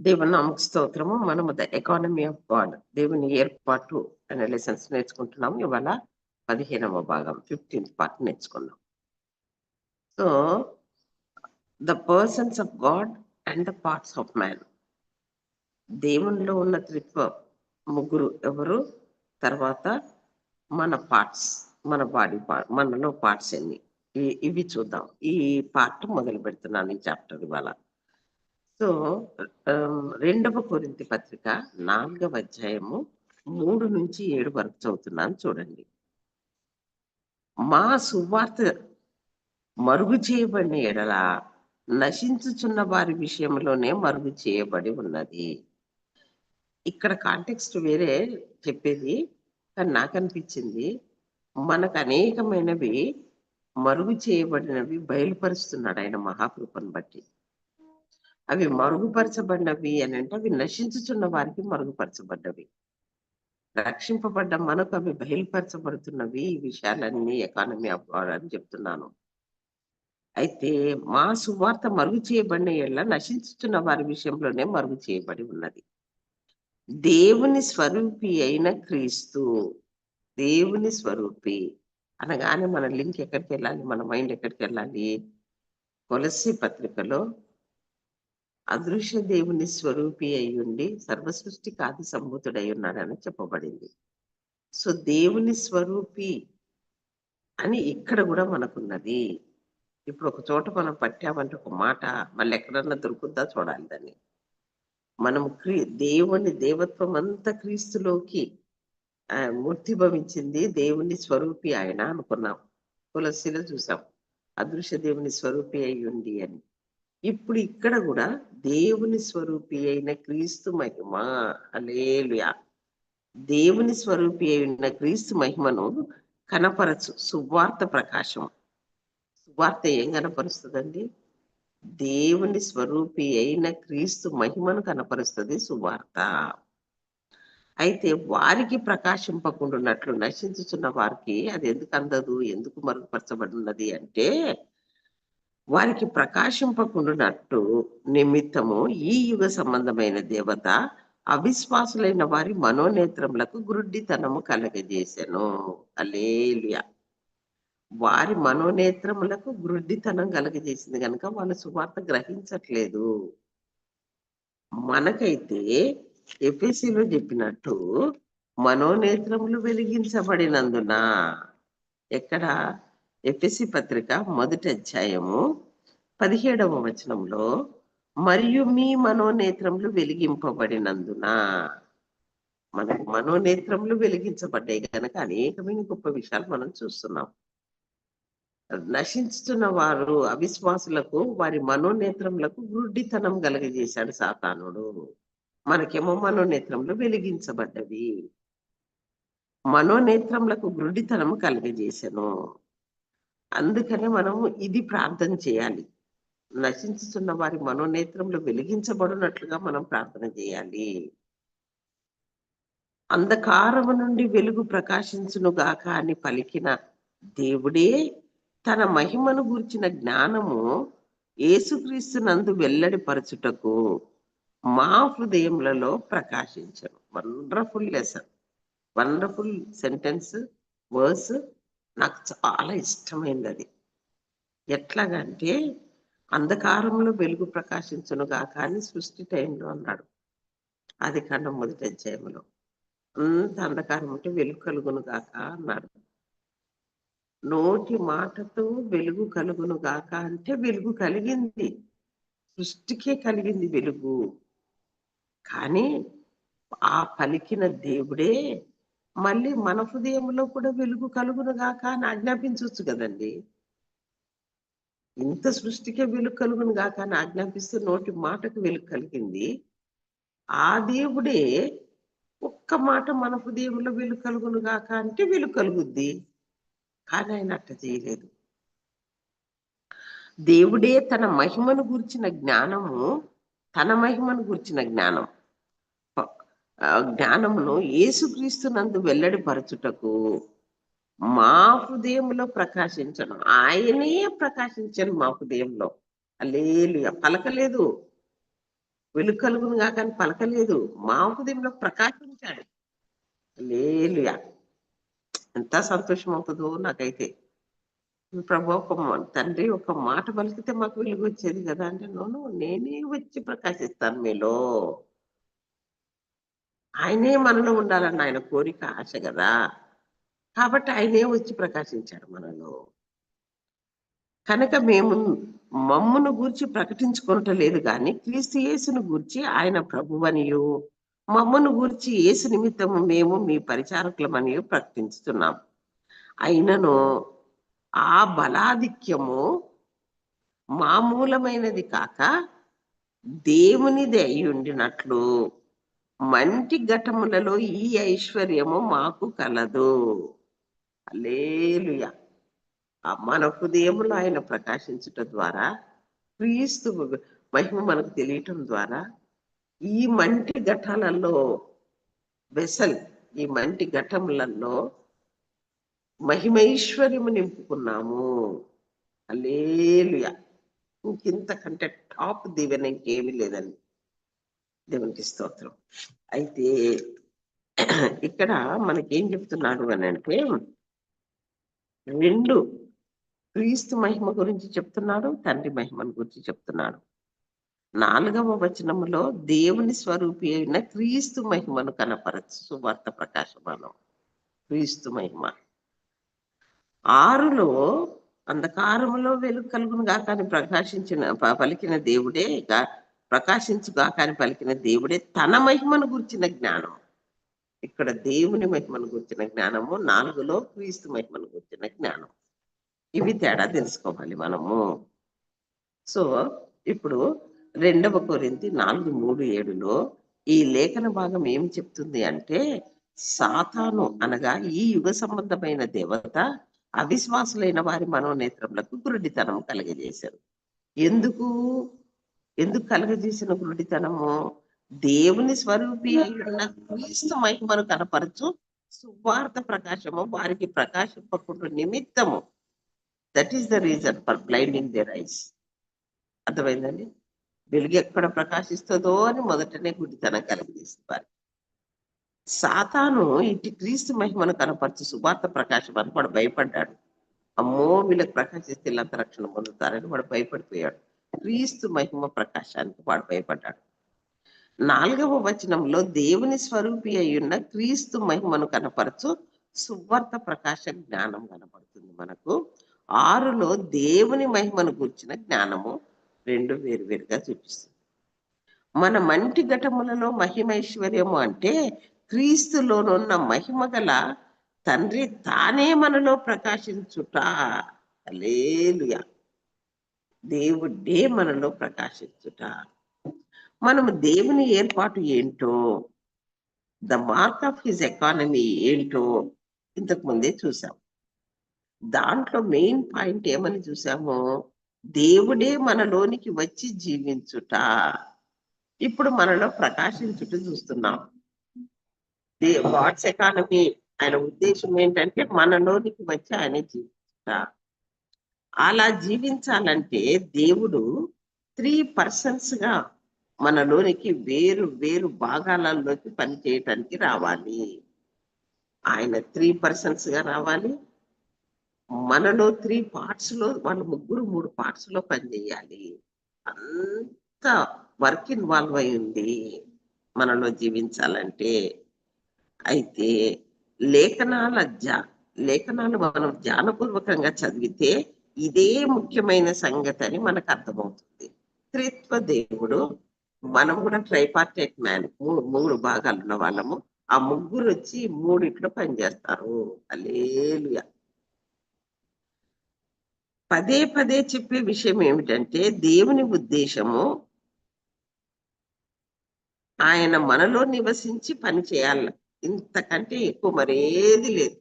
దేవుని నామకు స్తోత్రము. మనము ద ఎకానమీ ఆఫ్ గాడ్ దేవుని ఏర్పాటు అనే లెసన్స్ నేర్చుకుంటున్నాము. ఇవాళ పదిహేనవ భాగం ఫిఫ్టీన్త్ పార్ట్ నేర్చుకున్నాం so the persons of God and the parts of man దేవునిలో ఉన్న త్రిత్వ ముగ్గురు ఎవరు? తర్వాత మన పార్ట్స్ మన బాడీ పార్ట్ మనలో పార్ట్స్ ఎన్ని? ఇవి చూద్దాం. ఈ పార్ట్ మొదలు పెడుతున్నాను ఈ చాప్టర్ ఇవాళ. సో రెండవ కొరింతి పత్రిక నాలుగవ అధ్యాయము మూడు నుంచి ఏడు వరకు చదువుతున్నాను చూడండి. మా సువార్త మరుగు చేయబడిన ఎడల నశించుచున్న వారి విషయంలోనే మరుగు చేయబడి ఉన్నది. ఇక్కడ కాంటెక్స్ట్ వేరే చెప్పేది కానీ నాకు అనిపించింది. మనకు అనేకమైనవి మరుగు చేయబడినవి బయలుపరుస్తున్నాడు ఆయన మహాకృపను బట్టి. అవి మరుగుపరచబడినవి అని అంటే అవి నశించుచున్న వారికి మరుగుపరచబడ్డవి. రక్షింపబడ్డ మనకు అవి బయలుపరచబడుతున్నవి ఈ విషయాలన్నీ ఎకానమీ అని చెప్తున్నాను. అయితే మా సువార్త మరుగు చేయబడిన ఎళ్ళ నశించుతున్న వారి విషయంలోనే మరుగు చేయబడి ఉన్నది. దేవుని స్వరూపి అయిన క్రీస్తు దేవుని స్వరూపి అనగానే మన లింక్ ఎక్కడికి వెళ్ళాలి మన మైండ్ ఎక్కడికి వెళ్ళాలి కొలసి పత్రికలో అదృశ్య దేవుని స్వరూపి అయి ఉండి సర్వ సృష్టికి ఆది సంభూతుడై ఉన్నాడని చెప్పబడింది. సో దేవుని స్వరూపి అని ఇక్కడ కూడా మనకున్నది. ఇప్పుడు ఒక చోట మనం పట్టామంటే ఒక మాట మళ్ళీ ఎక్కడన్నా దొరుకుద్దా చూడాలి దాన్ని. మనం క్రీ దేవుని దేవత్వం అంతా క్రీస్తులోకి మూర్తిభవించింది దేవుని స్వరూపి ఆయన అనుకున్నాం. తులసిలో చూసాం. అదృశ్య దేవుని స్వరూపి అయి ఉండి అని. ఇప్పుడు ఇక్కడ కూడా దేవుని స్వరూపి అయిన క్రీస్తు మహిమ. అలేలుయా దేవుని స్వరూపి అయిన క్రీస్తు మహిమను కనపరచు. సువార్త ప్రకాశం. సువార్త ఏం కనపరుస్తుందండి? దేవుని స్వరూపి అయిన క్రీస్తు మహిమను కనపరుస్తుంది సువార్త. అయితే వారికి ప్రకాశింపకుండా నశించుతున్న వారికి అది ఎందుకు అందదు? ఎందుకు మరుగుపరచబడినది అంటే వారికి ప్రకాశింపకుండానట్టు నిమిత్తము ఈ యుగ సంబంధమైన దేవత అవిశ్వాసులైన వారి మనోనేత్రములకు గురుడ్డితనము కలగజేసెను. అలేలియా వారి మనోనేత్రములకు గురుడ్డితనం కలగజేసింది కనుక వాళ్ళు సువార్త గ్రహించట్లేదు. మనకైతే ఎఫ్ఎస్సిలో చెప్పినట్టు మనోనేత్రములు వెలిగించబడినందున ఎక్కడ? ఎఫ్ఎస్సి పత్రిక మొదటి అధ్యాయము పదిహేడవ వచనంలో మరియు మీ మనోనేత్రములు వెలిగింపబడినందున. మనకు మనోనేత్రములు వెలిగించబడ్డాయి కనుక అనేకమైన గొప్ప విషయాలు మనం చూస్తున్నాం. నశించుతున్న వారు అవిశ్వాసులకు వారి మనోనేత్రములకు గుడ్డితనం కలగజేశాడు సాతానుడు. మనకేమో మనోనేత్రములు వెలిగించబడ్డవి. మనోనేత్రములకు గుడ్డితనము కలగజేశాను అందుకనే మనము ఇది ప్రార్థన చేయాలి. నశించుతున్న వారి మనోనేత్రంలో వెలిగించబడినట్లుగా మనం ప్రార్థన చేయాలి. అంధకారము నుండి వెలుగు ప్రకాశించును గాక అని పలికిన దేవుడే తన మహిమను గూర్చిన జ్ఞానము యేసుక్రీస్తునందు వెల్లడిపరచుటకు మా హృదయములలో ప్రకాశించను. Wonderful lesson wonderful sentence verse నాకు చాలా ఇష్టమైనది అది ఎట్లాగంటే అంధకారంలో వెలుగు ప్రకాశించునుగా గాక అని సృష్టి టైంలో అన్నాడు. అది కన్నా మొదటి అధ్యాయంలో. అంత అంధకారం ఉంటే వెలుగు కలుగును గాక అన్నాడు. నోటి మాటతో వెలుగు కలుగును గాక అంటే వెలుగు కలిగింది. సృష్టికే కలిగింది వెలుగు. కానీ ఆ పలికిన దేవుడే మళ్ళీ మన హృదయంలో కూడా వెలుగు కలుగును గాక అని ఆజ్ఞాపించవచ్చు కదండి. ఇంత సృష్టికే వెలుగు కలుగును గాక అని ఆజ్ఞాపిస్తే నోటి మాటకు వెలుగు కలిగింది. ఆ దేవుడే ఒక్క మాట మన హృదయంలో వెలుగు కలుగును గాక అంటే వెలుగు కలుగుద్ది. కానీ ఆయన అట్ట చేయలేదు. దేవుడే తన మహిమను గుర్చిన జ్ఞానము తన మహిమను గుర్చిన జ్ఞానం. జ్ఞానమును యేసుక్రీస్తునందు వెల్లడిపరచుటకు మా హృదయంలో ప్రకాశించను. ఆయనే ప్రకాశించను మా హృదయంలో. అల్లేలు పలకలేదు. వెలుగు కలుగునుగా కానీ పలకలేదు. మా హృదయంలో ప్రకాశించాడు. లేలుయా ఎంత సంతోషం అవుతుందో నాకైతే. ప్రభు ఒక తండ్రి ఒక మాట పలికితే మాకు వెలుగు వచ్చేది కదా అంటే నోను నేనే వచ్చి ప్రకాశిస్తాను మీలో. ఆయనే మనలో ఉండాలన్న ఆయన కోరిక ఆశ కదా? కాబట్టి ఆయనే వచ్చి ప్రకాశించాడు మనలో. కనుక మేము మమ్మును గూర్చి ప్రకటించుకోవటం లేదు కానీ క్రీస్తు యేసును గూర్చి ఆయన ప్రభువనియు మమ్మను గూర్చి యేసు నిమిత్తము మేము మీ పరిచారకులమనియు ప్రకటించుతున్నాం. అయినను ఆ బలాధిక్యము మామూలమైనది కాక దేవునిది అయి ఉండినట్లు మంటి ఘటములలో ఈ ఐశ్వర్యము మాకు కలదు. అలేలుయ మన హృదయములు ఆయన ప్రకాశించుట ద్వారా క్రీస్తు మహిమ మనకు తెలియటం ద్వారా ఈ మంటి ఘటాలలో వెసల్ ఈ మంటి ఘటములలో మహిమైశ్వర్యము నింపుకున్నాము. అలేలుయ ఇంకింతకంటే టాప్ దీవెన ఇంకేమీ లేదండి. దేవునికి స్తోత్రం. అయితే ఇక్కడ మనకేం చెప్తున్నాడు అని అంటే రెండు క్రీస్తు మహిమ గురించి చెప్తున్నాడు తండ్రి మహిమను గురించి చెప్తున్నాడు నాలుగవ వచనములో దేవుని స్వరూపి అయిన క్రీస్తు మహిమను కనపరచు సువార్త ప్రకాశమానం. క్రీస్తు మహిమ. ఆరులో అంధకారములో వెలుగు కలుగును గాకని ప్రకాశించిన ప- పలికిన దేవుడే ప్రకాశించుగా ప్రకాశించు పలికిన దేవుడే తన మహిమను గుర్చిన జ్ఞానం ఇక్కడ దేవుని మహిమను గుర్చిన జ్ఞానము నాలుగులో క్రీస్తు మహిమను గుర్చిన జ్ఞానం ఇవి తేడా తెలుసుకోవాలి మనము. సో ఇప్పుడు రెండవ కొరింది నాలుగు మూడు ఏడులో ఈ లేఖన భాగం ఏం చెప్తుంది అంటే సాతాను అనగా ఈ యుగ సంబంధమైన దేవత అవిశ్వాసులైన వారి మనోనేత్రములకు గురుడితనం కలగజేశారు. ఎందుకు? ఎందుకు కలగజేసిన గురుడితనము దేవుని స్వరూపి అయిన క్రీస్తు మహిమను కనపరచు. సువార్త ప్రకాశము వారికి ప్రకాశింపకుండా నిమిత్తము. That is the reason for blinding their eyes అర్థమైందండి? వెలుగు ఎక్కడ ప్రకాశిస్తుందో అని మొదటనే గుడితనం కలిగజేస్తారు సాతాను ఇటు క్రీస్తు మహిమను కనపరచు సువార్త ప్రకాశం అని వాడు భయపడ్డాడు. అమ్మో వీళ్ళకి ప్రకాశిస్తే వీళ్ళంత రక్షణ పొందుతారని వాడు భయపడిపోయాడు. క్రీస్తు మహిమ ప్రకాశానికి వాడు భయపడ్డాడు. నాలుగవ వచనంలో దేవుని స్వరూపి అయ్యున్న క్రీస్తు మహిమను కనపరచు సువార్త ప్రకాశ జ్ఞానం కనపడుతుంది మనకు. ఆరులో దేవుని మహిమను గుర్చిన జ్ఞానము రెండు వేరువేరుగా చూపిస్తుంది. మన మంటి ఘటములలో మహిమైశ్వర్యము అంటే క్రీస్తులోనున్న మహిమ గల తండ్రి తానే మనలో ప్రకాశించుట. లేలుయా దేవుడే మనలో ప్రకాశించుట. మనము దేవుని ఏర్పాటు ఏంటో the mark of his economy ఏంటో ఇంతకు ముందే చూసాం దాంట్లో మెయిన్ పాయింట్ ఏమని చూసాము దేవుడే మనలోనికి వచ్చి జీవించుట. ఇప్పుడు మనలో ప్రకాశించుట చూస్తున్నాం. వాట్స్ ఎకానమీ ఆయన ఉద్దేశం ఏంటంటే మనలోనికి వచ్చి ఆయన జీవించుట. అలా జీవించాలంటే దేవుడు త్రీ పర్సన్స్గా మనలోనికి వేరు వేరు భాగాలలోకి పనిచేయటానికి రావాలి. ఆయన త్రీ పర్సన్స్గా రావాలి. మనలో త్రీ పార్ట్స్లో వాళ్ళ ముగ్గురు మూడు పార్ట్స్లో పనిచేయాలి అంత వర్క్ ఇన్వాల్వ్ అయి ఉంది మనలో జీవించాలంటే అయితే లేఖనాల జా లేఖనాలు మనం ధ్యానపూర్వకంగా చదివితే ఇదే ముఖ్యమైన సంగతి అని మనకు అర్థమవుతుంది. త్రిత్వ దేవుడు మనం కూడా ట్రైపార్టెట్ మ్యాన్ మూడు మూడు భాగాలు ఉన్న వాళ్ళము. ఆ ముగ్గురు వచ్చి మూడిట్లో పనిచేస్తారు. అలేలుయా పదే పదే చెప్పే విషయం ఏమిటంటే దేవుని ఉద్దేశము ఆయన మనలో నివసించి పని చేయాలి. ఇంతకంటే ఎక్కువ మరేది లేదు.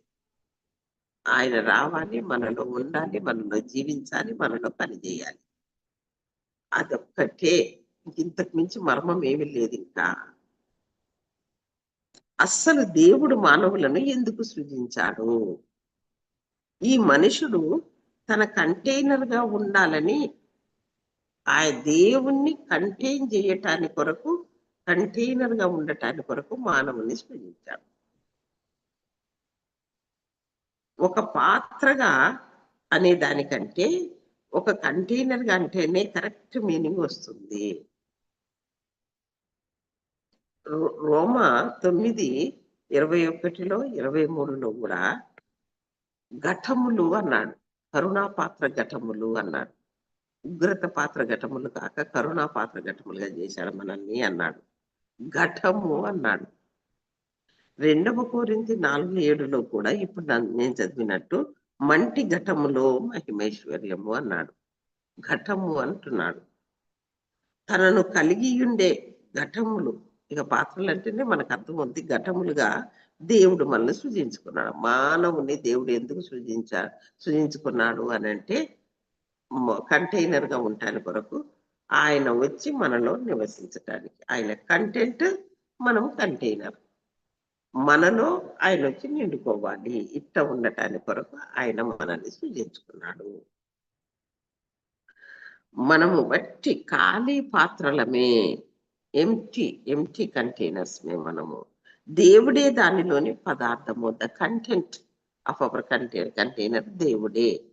ఆయన రావాలి మనలో ఉండాలి మనలో జీవించాలి మనలో పని చేయాలి. అదొక్కటే. ఇంతకు మించి మర్మం ఏమీ లేదు ఇంకా. అస్సలు దేవుడు మానవులను ఎందుకు సృజించాడు? ఈ మనుషుడు తన కంటైనర్గా ఉండాలని ఆ దేవుణ్ణి కంటైన్ చేయటానికి కొరకు కంటైనర్గా ఉండటానికి కొరకు మానవుని సృజించాడు. ఒక పాత్రగా అనే దానికంటే ఒక కంటైనర్ అంటేనే కరెక్ట్ మీనింగ్ వస్తుంది. రో- రోమా తొమ్మిది ఇరవై ఒకటిలో ఇరవై మూడులో కూడా ఘటములు అన్నాడు. కరుణా పాత్ర ఘటములు అన్నాడు. ఉగ్రత పాత్ర ఘటములు కాక కరుణా పాత్ర ఘటములుగా చేశాడు మనల్ని అన్నాడు. ఘటము అన్నాడు. రెండవ కోరింది నాలుగు ఏడులో కూడా ఇప్పుడు నేను చదివినట్టు మంటి ఘటములో మహిమేశ్వర్యము అన్నాడు. ఘటము అంటున్నాడు. తనను కలిగి ఉండే ఘటములు ఇక పాత్రలు అంటేనే మనకు అర్థమవుతుంది ఘటములుగా దేవుడు మనల్ని సృజించుకున్నాడు. మానవుని దేవుడు ఎందుకు సృజించా సృజించుకున్నాడు అని అంటే కంటైనర్గా ఉండటానికి కొరకు ఆయన వచ్చి మనలో నివసించటానికి. ఆయన కంటెంట్ మనం కంటైనర్. మనలో ఆయన వచ్చి నిండుకోవాలి. ఇట్ట ఉండటానికి కొరకు ఆయన మనల్ని సృజించుకున్నాడు. మనము బట్టి ఖాళీ పాత్రలమే ఎంటీ ఎంటీ కంటైనర్స్ మే మనము. దేవుడే దానిలోని పదార్థము the content of our container container దేవుడే.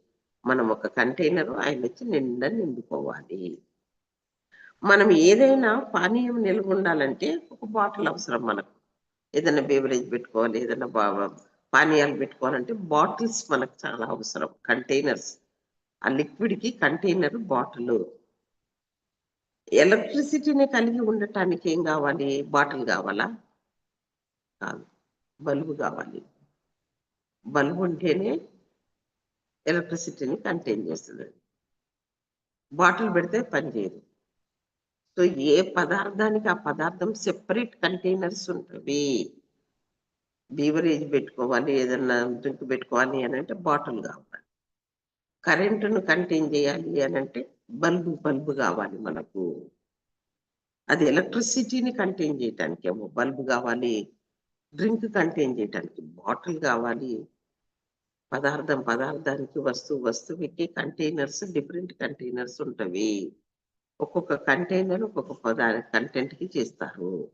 మనం ఒక కంటైనర్ ఆయన వచ్చి నిండా నిండుకోవాలి. మనం ఏదైనా పానీయం నిల్వ ఉండాలంటే ఒక బాటిల్ అవసరం మనకు. ఏదైనా బేవరేజ్ పెట్టుకోవాలి ఏదైనా బా- పానీయాలు పెట్టుకోవాలంటే బాటిల్స్ మనకు చాలా అవసరం. కంటైనర్స్ ఆ లిక్విడ్కి కంటైనర్ బాటిల్ ఎలక్ట్రిసిటీని కలిగి ఉండటానికి ఏం కావాలి? బాటిల్ కావాలా? కాదు. బల్బు కావాలి. బల్బు ఉంటేనే ఎలక్ట్రిసిటీని కంటైన్ చేస్తుంది. బాటిల్ పెడితే పనిచేయదు సో ఏ పదార్థానికి ఆ పదార్థం సెపరేట్ కంటైనర్స్ ఉంటవి? బీవరేజ్ పెట్టుకోవాలి ఏదన్నా డ్రింక్ పెట్టుకోవాలి అని అంటే బాటిల్ కావాలి. కరెంటును కంటైన్ చేయాలి అని అంటే బల్బు బల్బు కావాలి మనకు. అది ఎలక్ట్రిసిటీని కంటైన్ చేయటానికి ఏమో బల్బు కావాలి డ్రింక్ కంటైన్ చేయటానికి బాటిల్ కావాలి. పదార్థం పదార్థానికి వస్తువు వస్తువుకి కంటైనర్స్ డిఫరెంట్ కంటైనర్స్ ఉంటవి. ఒక్కొక్క కంటైనర్ ఒక్కొక్క పదా కంటెంట్కి చేస్తారు.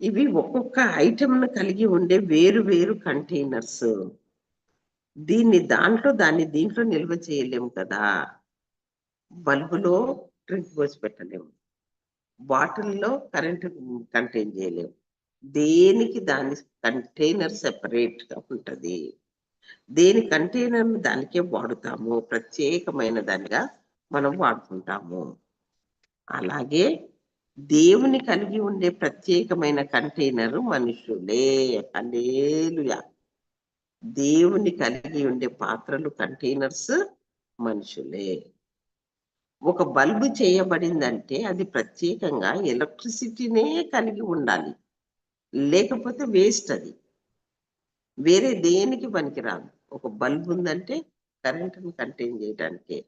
ఇవి ఒక్కొక్క ఐటమ్ను కలిగి ఉండే వేరు వేరు కంటైనర్స్ దీన్ని దాంట్లో దాన్ని దీంట్లో నిల్వ చేయలేము కదా. బల్బులో డ్రింక్ పోసి పెట్టలేము. బాటిల్లో కరెంట్ కంటైన్ చేయలేము. దేనికి దాని కంటైనర్ సెపరేట్గా ఉంటుంది? దేని కంటైనర్ దానికే వాడుతాము? ప్రత్యేకమైన దానిగా మనం వాడుకుంటాము. అలాగే దేవుని కలిగి ఉండే ప్రత్యేకమైన కంటైనర్ మనుషులే. అలేలుయా దేవుని కలిగి ఉండే పాత్రలు కంటైనర్స్ మనుషులే. ఒక బల్బు చేయబడిందంటే అది ప్రత్యేకంగా ఎలక్ట్రిసిటీనే కలిగి ఉండాలి. లేకపోతే వేస్ట్ అది. వేరే దేనికి పనికిరాదు. ఒక బల్బ్ ఉందంటే కరెంటును కంటైన్ చేయడానికే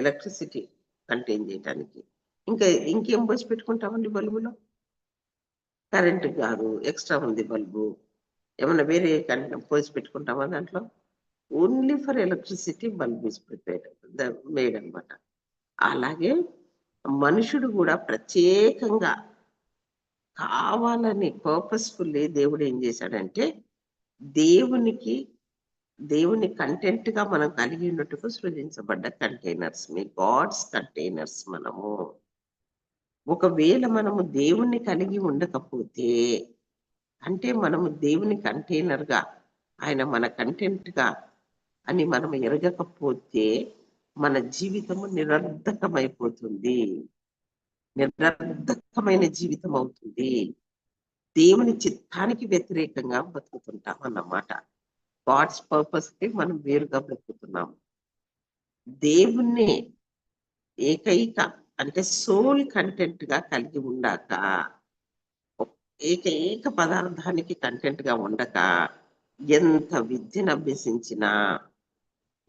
ఎలక్ట్రిసిటీ కంటైన్ చేయడానికి ఇంకా ఇంకేం పోసి పెట్టుకుంటామండి బల్బులో? కరెంట్ కాదు ఎక్స్ట్రా ఉంది బల్బు. ఏమైనా వేరే కరెంట్ పోసి పెట్టుకుంటామా దాంట్లో? Only for electricity bulb is prepared made అనమాట. అలాగే మనుషుడు కూడా ప్రత్యేకంగా కావాలని పర్పస్ఫుల్లీ దేవుడు ఏం చేశాడంటే దేవునికి దేవుని కంటెంట్గా మనం కలిగి ఉన్నట్టుకు సృజించబడ్డ కంటైనర్స్. మీ గాడ్స్ కంటైనర్స్ మనము. ఒకవేళ మనము దేవుణ్ణి కలిగి ఉండకపోతే అంటే మనము దేవుని కంటైనర్గా ఆయన మన కంటెంట్గా అని మనం ఎరగకపోతే మన జీవితము నిరర్ధకమైపోతుంది. నిరర్ధకమైన జీవితం అవుతుంది. దేవుని చిత్తానికి వ్యతిరేకంగా బతుకుతుంటాం అన్నమాట. గాడ్స్ పర్పస్కి మనం వేరుగా బ్రతుకుతున్నాము. దేవుణ్ణి ఏకైక అంటే సోల్ కంటెంట్గా కలిగి ఉండాక ఏకైక పదార్థానికి కంటెంట్గా ఉండక ఎంత విద్యను అభ్యసించినా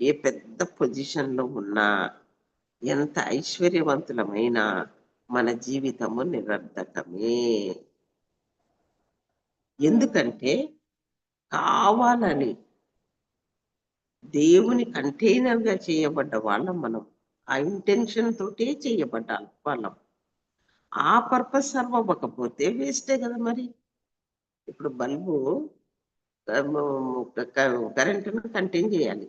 ఏ పెద్ద పొజిషన్లో ఉన్నా ఎంత ఐశ్వర్యవంతులమైనా మన జీవితము నిరర్ధకమే. ఎందుకంటే కావాలని దేవుని కంటైనర్గా చేయబడ్డ వాళ్ళం మనం. ఆ ఇంటెన్షన్ తోటే చేయబడ్డ వాళ్ళం. ఆ పర్పస్ సర్వ్ అవ్వకపోతే వేస్టే కదా మరి. ఇప్పుడు బల్బు కరెంటును కంటైన్ చేయాలి.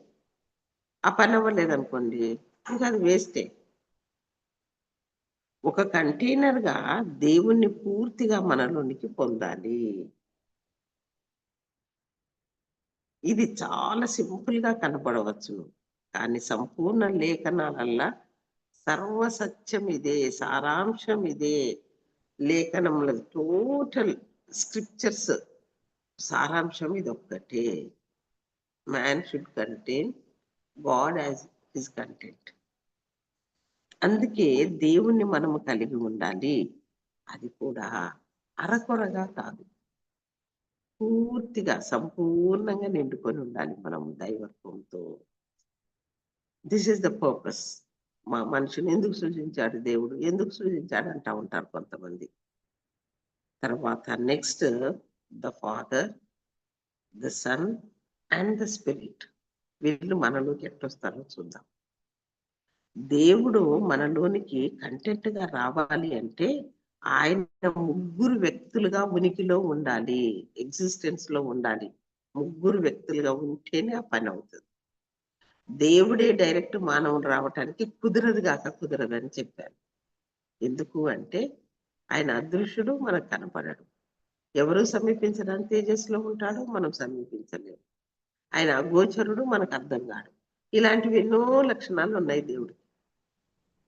ఆ పని అవ్వలేదు అనుకోండి ఇంకా అది వేస్టే ఒక కంటైనర్గా దేవుణ్ణి పూర్తిగా మనలోనికి పొందాలి. ఇది చాలా సింపుల్గా కానీ సంపూర్ణ లేఖనాలల్లా సర్వసత్యం ఇదే సారాంశం ఇదే. లేఖనముల టోటల్ స్క్రిప్చర్స్ సారాంశం ఇది ఒక్కటే man should contain God as his content. అందుకే దేవుణ్ణి మనము కలిగి ఉండాలి. అది కూడా అరకొరగా కాదు. పూర్తిగా సంపూర్ణంగా నిండుకొని ఉండాలి మనం దైవత్వంతో. దిస్ ఇస్ ద పర్పస్ మా మనిషిని ఎందుకు సృజించాడు దేవుడు? ఎందుకు సృజించాడు అంటా ఉంటారు కొంతమంది. తర్వాత next the father the son and the spirit వీళ్ళు మనలోకి ఎట్టొస్తారో చూద్దాం. దేవుడు మనలోనికి కంటెంట్గా రావాలి అంటే ఆయన ముగ్గురు వ్యక్తులుగా ఉనికిలో ఉండాలి ఎగ్జిస్టెన్స్లో ఉండాలి. ముగ్గురు వ్యక్తులుగా ఉంటేనే ఆ పని అవుతుంది. దేవుడే డైరెక్ట్ మానవుడు రావటానికి కుదరదు కాక కుదరదు అని చెప్పారు. ఎందుకు అంటే ఆయన అదృశ్యుడు మనకు కనపడడు. ఎవరు సమీపించడానికి తేజస్సులో ఉంటాడో మనం సమీపించలేము. ఆయన అగోచరుడు మనకు అర్థం కాడు. ఇలాంటివి ఎన్నో లక్షణాలు ఉన్నాయి దేవుడికి.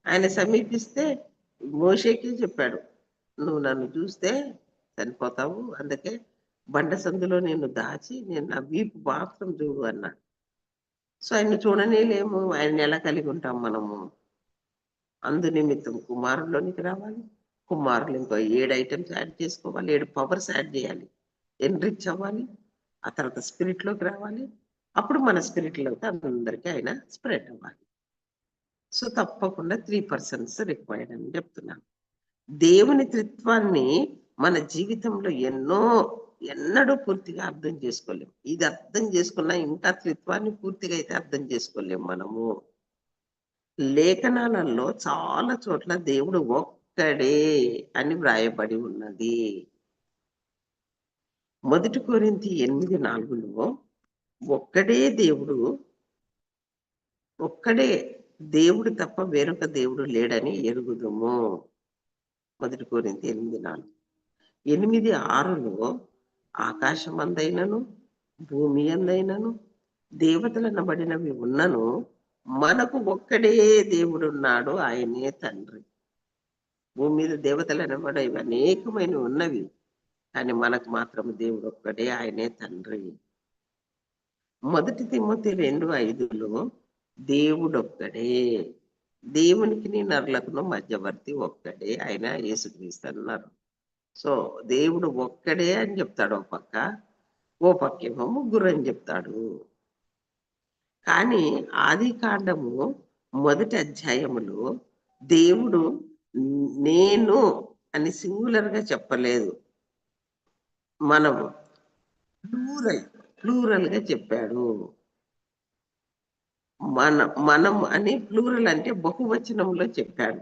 ఆయన సమీపిస్తే మోషేకి చెప్పాడు నువ్వు నన్ను చూస్తే చనిపోతావు అందుకే బండ సందులో నేను దాచి నేను నా వీపు మాత్రం చూడు అన్నాడు సో ఆయన చూడనే లేము ఆయన ఎలా కలిగి ఉంటాం మనము? అందు నిమిత్తం కుమారులోనికి రావాలి. కుమారులు ఇంకో ఏడు ఐటమ్స్ యాడ్ చేసుకోవాలి. ఏడు పవర్స్ యాడ్ చేయాలి. ఎన్రిచ్ అవ్వాలి. ఆ తర్వాత స్పిరిట్లోకి రావాలి. అప్పుడు మన స్పిరిట్లో అందరికీ ఆయన స్ప్రెడ్ అవ్వాలి. సో తప్పకుండా త్రీ పర్సన్స్ రిక్వైర్డ్ అని చెప్తున్నాను. దేవుని త్రిత్వాన్ని మన జీవితంలో ఎన్నో ఎన్నడూ పూర్తిగా అర్థం చేసుకోలేము ఇది అర్థం చేసుకున్నా ఇంకా త్రిత్వాన్ని పూర్తిగా అయితే అర్థం చేసుకోలేము మనము. లేఖనాలలో చాలా చోట్ల దేవుడు ఒక్కడే అని వ్రాయబడి ఉన్నది. మొదటి కోరింతి ఎనిమిది నాలుగులో ఒక్కడే దేవుడు ఒక్కడే దేవుడు తప్ప వేరొక దేవుడు లేడని ఎరుగుదుము. మొదటి కోరింది ఎనిమిది నాలుగు. ఎనిమిది ఆరులో ఆకాశం అందైనను భూమి అందైనను దేవతలనబడినవి ఉన్నను మనకు ఒక్కడే దేవుడున్నాడు ఆయనే తండ్రి. భూమి మీద దేవతలు అనేకమైన ఉన్నవి కానీ మనకు మాత్రం దేవుడు ఒక్కడే ఆయనే తండ్రి. మొదటి తిమ్మతి రెండు ఐదులో దేవుడు ఒక్కడే దేవునికి నరులకును మధ్యవర్తి ఒక్కడే ఆయన యేసుక్రీస్తు అన్నారు. సో దేవుడు ఒక్కడే అని చెప్తాడు ఓ పక్క ఓ పక్కేమో ముగ్గురు అని చెప్తాడు. కానీ ఆది కాండము మొదటి అధ్యాయములో దేవుడు నేను అని సింగులర్గా చెప్పలేదు. మనము ప్లూరల్ ప్లూరల్గా చెప్పాడు. మన మనం అని ప్లూరల్ అంటే బహువచనంలో చెప్పాడు.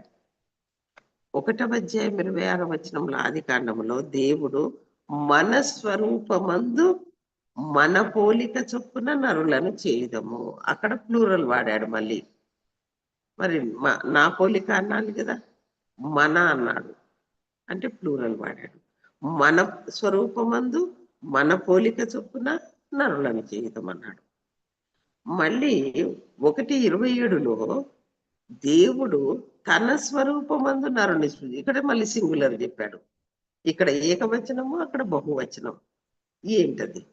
ఒకటవ అధ్యాయం ఇరవై ఆరవ వచనంలో ఆది కాండంలో దేవుడు మన స్వరూపమందు మన పోలిక చొప్పున నరులను చేయదము. అక్కడ ప్లూరల్ వాడాడు మళ్ళీ. మరి నా పోలిక అన్నాను కదా? మన అన్నాడు. అంటే ప్లూరల్ వాడాడు. మన స్వరూపమందు మన పోలిక చొప్పున నరులను చేయదమన్నాడు. మళ్ళీ ఒకటి ఇరవై ఏడులో దేవుడు తన స్వరూపమందు నరుని ఇక్కడ మళ్ళీ సింగులర్ చెప్పాడు. ఇక్కడ ఏకవచనము అక్కడ బహువచనం. ఏంటది?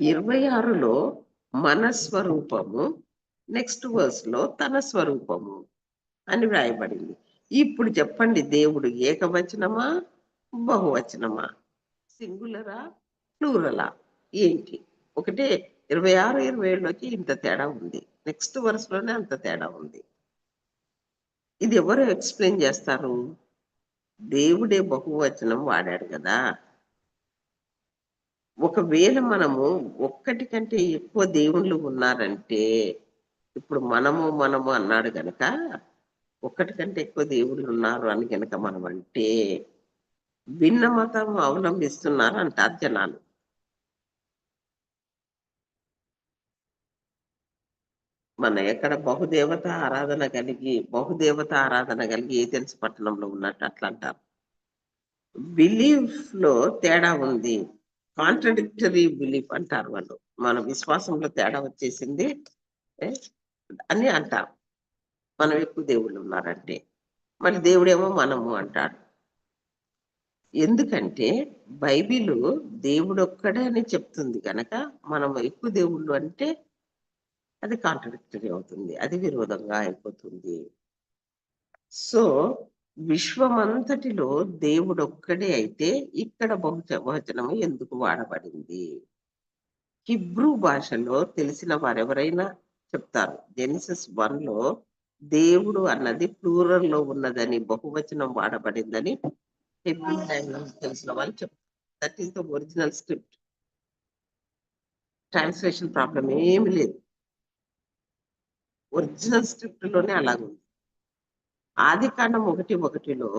ఇరవై ఆరులో మన స్వరూపము నెక్స్ట్ వర్స్లో తన స్వరూపము అని వ్రాయబడింది. ఇప్పుడు చెప్పండి దేవుడు ఏకవచనమా బహువచనమా? సింగులరా ప్లూరలా? ఏంటి? ఒకటే ఇరవై ఆరు ఇరవై ఏడులోకి ఇంత తేడా ఉంది. నెక్స్ట్ వరుసలోనే అంత తేడా ఉంది. ఇది ఎవరు ఎక్స్ప్లెయిన్ చేస్తారు? దేవుడే బహువచనం వాడాడు కదా. ఒకవేళ మనము ఒక్కటి కంటే ఎక్కువ దేవుళ్ళు ఉన్నారంటే ఇప్పుడు మనము మనము అన్నాడు గనక ఒక్కటి కంటే ఎక్కువ దేవుళ్ళు ఉన్నారు అని గనక మనం అంటే భిన్న మతం అవలంబిస్తున్నారు అంటారు జనాలు. మన ఎక్కడ బహుదేవత ఆరాధన కలిగి బహుదేవత ఆరాధన కలిగి ఏథెన్స్ పట్టణంలో ఉన్నట్టు అట్లా అంటారు? బిలీఫ్లో తేడా ఉంది. కాంట్రడిక్టరీ బిలీఫ్ అంటారు వాళ్ళు. మన విశ్వాసంలో తేడా వచ్చేసింది అని అంటారు. మనం ఎక్కువ దేవుళ్ళు ఉన్నారంటే. మరి దేవుడేమో మనము అంటాడు ఎందుకంటే బైబిల్ దేవుడు ఒక్కడే అని చెప్తుంది కనుక మనం ఎక్కువ దేవుళ్ళు అంటే అది కాంట్రడిక్టరీ అవుతుంది అది విరోధంగా అయిపోతుంది. సో విశ్వమంతటిలో దేవుడు ఒక్కడే అయితే ఇక్కడ బహుచ వచనము ఎందుకు వాడబడింది? హిబ్రూ భాషలో తెలిసిన వారెవరైనా చెప్తారు జెనిసిస్ వన్లో దేవుడు అన్నది ప్లూరల్లో ఉన్నదని బహువచనం వాడబడిందని హిబ్రూ లాంగ్వేజ్ తెలిసిన వాళ్ళు చెప్తారు. That is the original script. Translation problem ఏమి లేదు. ఒరిజినల్ స్క్రిప్ట్లోనే అలాగుంది. ఆది కాండం ఒకటి ఒకటిలో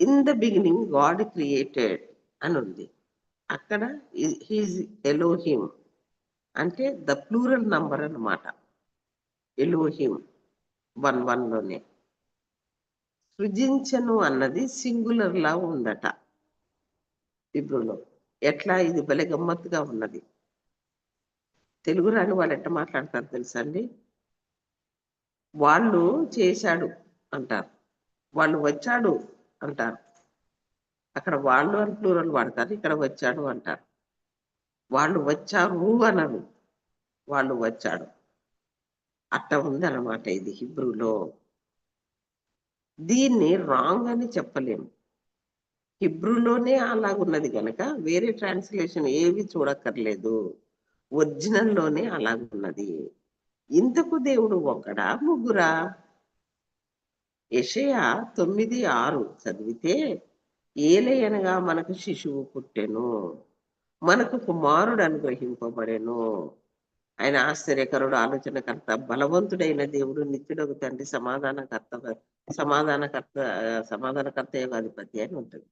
in the beginning God created అని ఉంది అక్కడ హీజ్ ఎలోహిమ్ అంటే ద ప్లూరల్ నంబర్ అన్నమాట. ఎలోహిమ్ వన్ వన్లోనే సృజించను అన్నది సింగులర్ లా ఉందట. ఇబ్రులో ఎట్లా ఇది భలే గమ్మత్తుగా ఉన్నది. తెలుగు రాని వాళ్ళు ఎట్లా మాట్లాడతారు తెలుసా అండి? వాళ్ళు చేశాడు అంటారు. వాళ్ళు వచ్చాడు అంటారు. అక్కడ వాళ్ళు అని ప్లూరల్ వాడతారు ఇక్కడ వచ్చాడు అంటారు. వాళ్ళు వచ్చారు అనరు. వాళ్ళు వచ్చాడు. అట్ట ఉంది అన్నమాట ఇది హిబ్రూలో. దీన్ని రాంగ్ అని చెప్పలేము హిబ్రూలోనే అలాగున్నది కనుక వేరే ట్రాన్స్లేషన్ ఏవి చూడక్కర్లేదు. ఒరిజినల్లోనే అలాగున్నది. ఇంతకు దేవుడు ఒకడా ముగ్గురా? యషయ తొమ్మిది ఆరు చదివితే ఏలయనగా మనకు శిశువు పుట్టెను మనకు కుమారుడు అనుగ్రహింపబడెను. ఆయన ఆశ్చర్యకరుడు ఆలోచనకర్త బలవంతుడైన దేవుడు నిత్యుడకు తండ్రి సమాధానకర్త సమాధానకర్త సమాధానకర్త యోగాధిపతి అని ఉంటుంది.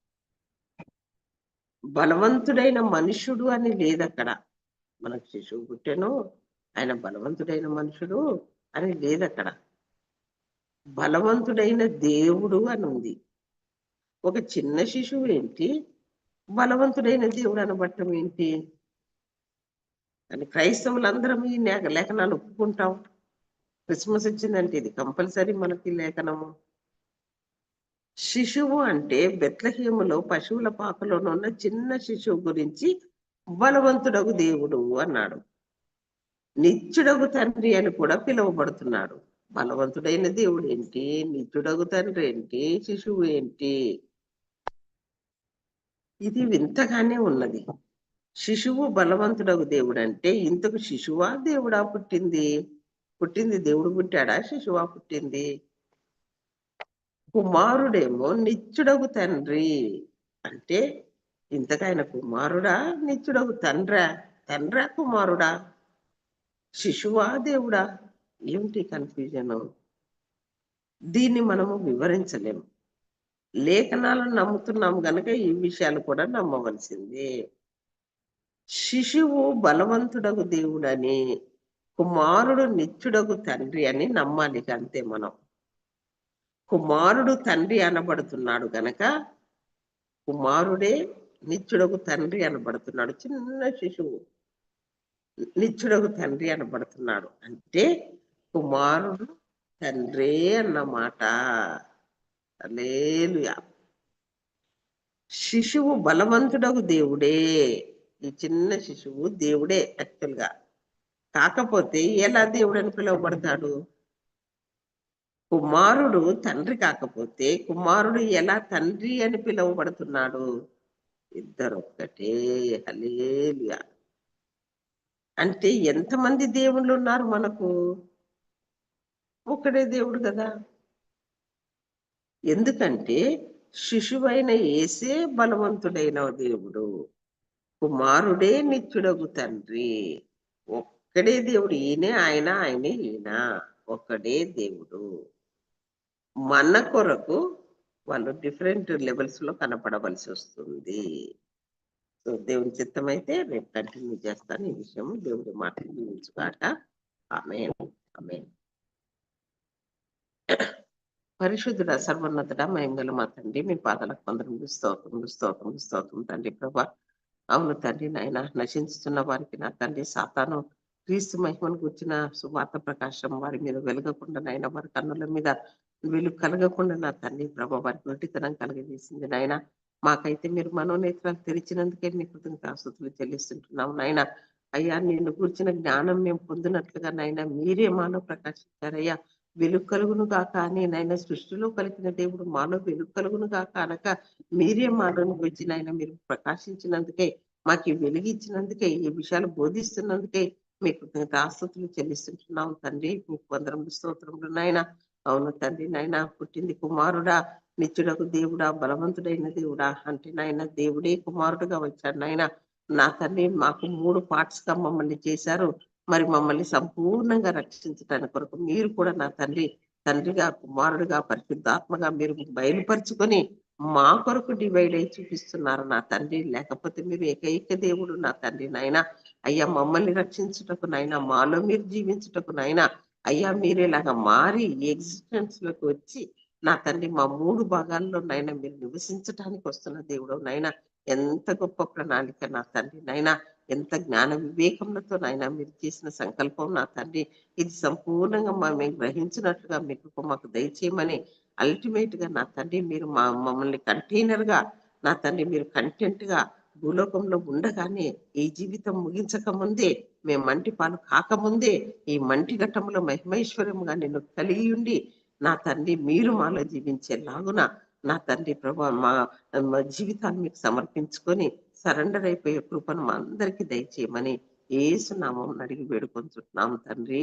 బలవంతుడైన మనుషుడు అని లేదక్కడ. మనకు శిశువు పుట్టెను ఆయన బలవంతుడైన మనుషుడు అని లేదు అక్కడ బలవంతుడైన దేవుడు అని ఉంది. ఒక చిన్న శిశువు ఏంటి? బలవంతుడైన దేవుడు అనబట్టం ఏంటి? అని క్రైస్తవులందరం ఈ లేఖనాలు ఒప్పుకుంటాం. క్రిస్మస్ వచ్చిందంటే ఇది కంపల్సరీ మనకి లేఖనము. శిశువు అంటే బెత్లహీములో పశువుల పాకలోనున్న చిన్న శిశువు గురించి బలవంతుడగు దేవుడు అన్నాడు. నిత్యుడగు తండ్రి అని కూడా పిలువబడుతున్నాడు బలవంతుడైన దేవుడు ఏంటి? నిత్యుడగు తండ్రి ఏంటి? శిశువు ఏంటి? ఇది వింతగానే ఉన్నది. శిశువు బలవంతుడగు దేవుడు అంటే ఇంతకు శిశువా దేవుడా పుట్టింది? పుట్టింది దేవుడు పుట్టాడా? శిశువా పుట్టింది? కుమారుడేమో నిత్యుడగు తండ్రి. అంటే ఇంతకైన కుమారుడా నిత్యుడగు తండ్రా? తండ్రా కుమారుడా? శిశువా దేవుడా? ఏమిటి కన్ఫ్యూజన్ దీన్ని మనము వివరించలేము. లేఖనాలను నమ్ముతున్నాం గనక ఈ విషయాలు కూడా నమ్మవలసిందే. శిశువు బలవంతుడగు దేవుడని కుమారుడు నిత్యుడగు తండ్రి అని నమ్మాలి అంతే మనం. కుమారుడు తండ్రి అనబడుతున్నాడు గనక కుమారుడే నిత్యుడకు తండ్రి అనబడుతున్నాడు. చిన్న శిశువు. నిత్యుడకు తండ్రి అనబడుతున్నాడు అంటే కుమారుడు తండ్రే అన్నమాట. అలేలుయా శిశువు బలవంతుడకు దేవుడే. ఈ చిన్న శిశువు దేవుడే యాక్చువల్గా. కాకపోతే ఎలా దేవుడు అని పిలువబడతాడు? కుమారుడు తండ్రి కాకపోతే కుమారుడు ఎలా తండ్రి అని పిలువబడుతున్నాడు? ఇద్దరు ఒక్కటే హలేలుయా అంటే ఎంతమంది దేవుళ్ళు ఉన్నారు మనకు? ఒక్కడే దేవుడు కదా. ఎందుకంటే శిశువైన ఏసే బలవంతుడైన దేవుడు. కుమారుడే నిత్యుడగు తండ్రి. ఒక్కడే దేవుడు. ఈయనే ఆయన ఆయనే ఈయన. ఒక్కడే దేవుడు. మన కొరకు వాళ్ళు డిఫరెంట్ లెవెల్స్లో కనపడవలసి వస్తుంది. దేవుని చిత్తం అయితే రేపు కంటిన్యూ చేస్తాను ఈ విషయం దేవుడి మాట జీవించుగాక ఆమె ఆమె పరిశుద్ధుడ సర్వోన్నతుడ మహిమగల మా తండ్రి మీ పాదాలకు కొందరు స్తోత్రం స్తోత్రం స్తోత్రం తండ్రి ప్రభా. అవును తండ్రి నాయన నశించుతున్న వారికి నా తండ్రి సాతాను క్రీస్తు మహిమను గుర్చిన సువార్త ప్రకాశం వారి మీద వెలగకుండా నాయన వారి కన్నుల మీద వెలుగు కలగకుండా నా తండ్రి ప్రభా వారికి నటితనం కలగజేసింది నాయన. మాకైతే మీరు మనోనేత్రాలు తెరిచినందుకే మీ కృతజ్ఞతాస్తుతులు చెల్లిస్తుంటున్నాం నాయన అయ్యా నిన్ను కూర్చిన జ్ఞానం మేము పొందినట్లుగా నాయన మీరే మాలో ప్రకాశించారయ్యా. వెలుగు కలుగును గాక అని నాయన సృష్టిలో కలిగిన దేవుడు మాలో వెలుగు కలుగును గాక అనక మీరే మానవుని గురించి నాయన మీరు ప్రకాశించినందుకే మాకు వెలుగు ఇచ్చినందుకే ఈ విషయాలు బోధిస్తున్నందుకే మీకు ఆస్తుతులు చెల్లిస్తుంటున్నాం తండ్రి మీకు వందరం స్తోత్రములు నాయన. అవును తండ్రి నాయన పుట్టింది కుమారుడా నిత్యుడకు దేవుడా బలవంతుడైన దేవుడా అంటే నాయన దేవుడే కుమారుడుగా వచ్చాడు నాయన. నా తండ్రి మాకు మూడు పార్ట్స్గా మమ్మల్ని చేశారు. మరి మమ్మల్ని సంపూర్ణంగా రక్షించడానికి కొరకు మీరు కూడా నా తండ్రి తండ్రిగా కుమారుడుగా పరిశుద్ధాత్మగా మీరు బయలుపరుచుకొని మా కొరకు డివైడ్ అయి చూపిస్తున్నారు నా తండ్రి. లేకపోతే మీరు ఏకైక దేవుడు నా తండ్రి నాయన. అయ్యా మమ్మల్ని రక్షించుటకు నాయన మాలో మీరు జీవించుటకు నాయన అయ్యా మీరేలాగా మారి ఎగ్జిస్టెన్స్లోకి వచ్చి నా తండ్రి మా మూడు భాగాల్లో నాయన మీరు నివసించడానికి వస్తున్న దేవుడు నాయన ఎంత గొప్ప ప్రణాళిక నా తండ్రి నాయన ఎంత జ్ఞాన వివేకములతో నాయన మీరు చేసిన సంకల్పం నా తండ్రి ఇది సంపూర్ణంగా మా మేము గ్రహించినట్లుగా మీకు మాకు దయచేయమని అల్టిమేట్గా నా తండ్రి మీరు మా మమ్మల్ని కంటైనర్గా నా తండ్రి మీరు కంటెంట్గా భూలోకంలో ఉండగానే ఈ జీవితం ముగించక ముందే మేము మంటి పాలు కాకముందే ఈ మంటి ఘట్టంలో మహిమైశ్వర్యముగా నిన్ను కలిగి ఉండి నా తండ్రి మీరు మాలో జీవించేలాగున నా తండ్రి ప్రభా మా జీవితాన్ని మీకు సమర్పించుకొని సరెండర్ అయిపోయే కృపను మా అందరికీ దయచేయమని ఏసునామం అడిగి వేడుకొంచున్నాం తండ్రి.